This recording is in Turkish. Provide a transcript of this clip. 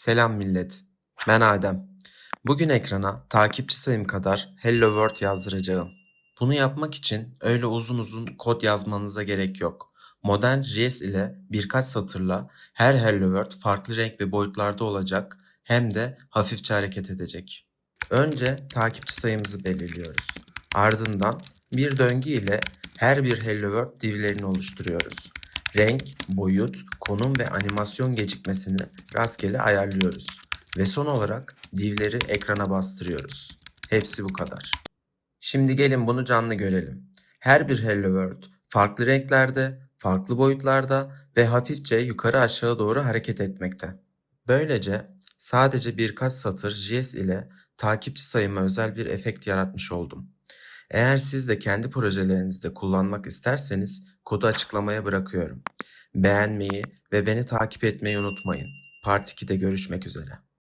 Selam millet. Ben Adem. Bugün ekrana takipçi sayım kadar Hello World yazdıracağım. Bunu yapmak için öyle uzun uzun kod yazmanıza gerek yok. Modern JS ile birkaç satırla her Hello World farklı renk ve boyutlarda olacak hem de hafifçe hareket edecek. Önce takipçi sayımızı belirliyoruz. Ardından bir döngü ile her bir Hello World divlerini oluşturuyoruz. Renk, boyut, konum ve animasyon gecikmesini rastgele ayarlıyoruz. Ve son olarak divleri ekrana bastırıyoruz. Hepsi bu kadar. Şimdi gelin bunu canlı görelim. Her bir Hello World farklı renklerde, farklı boyutlarda ve hafifçe yukarı aşağı doğru hareket etmekte. Böylece sadece birkaç satır JS ile takipçi sayıma özel bir efekt yaratmış oldum. Eğer siz de kendi projelerinizde kullanmak isterseniz kodu açıklamaya bırakıyorum. Beğenmeyi ve beni takip etmeyi unutmayın. Part 2'de görüşmek üzere.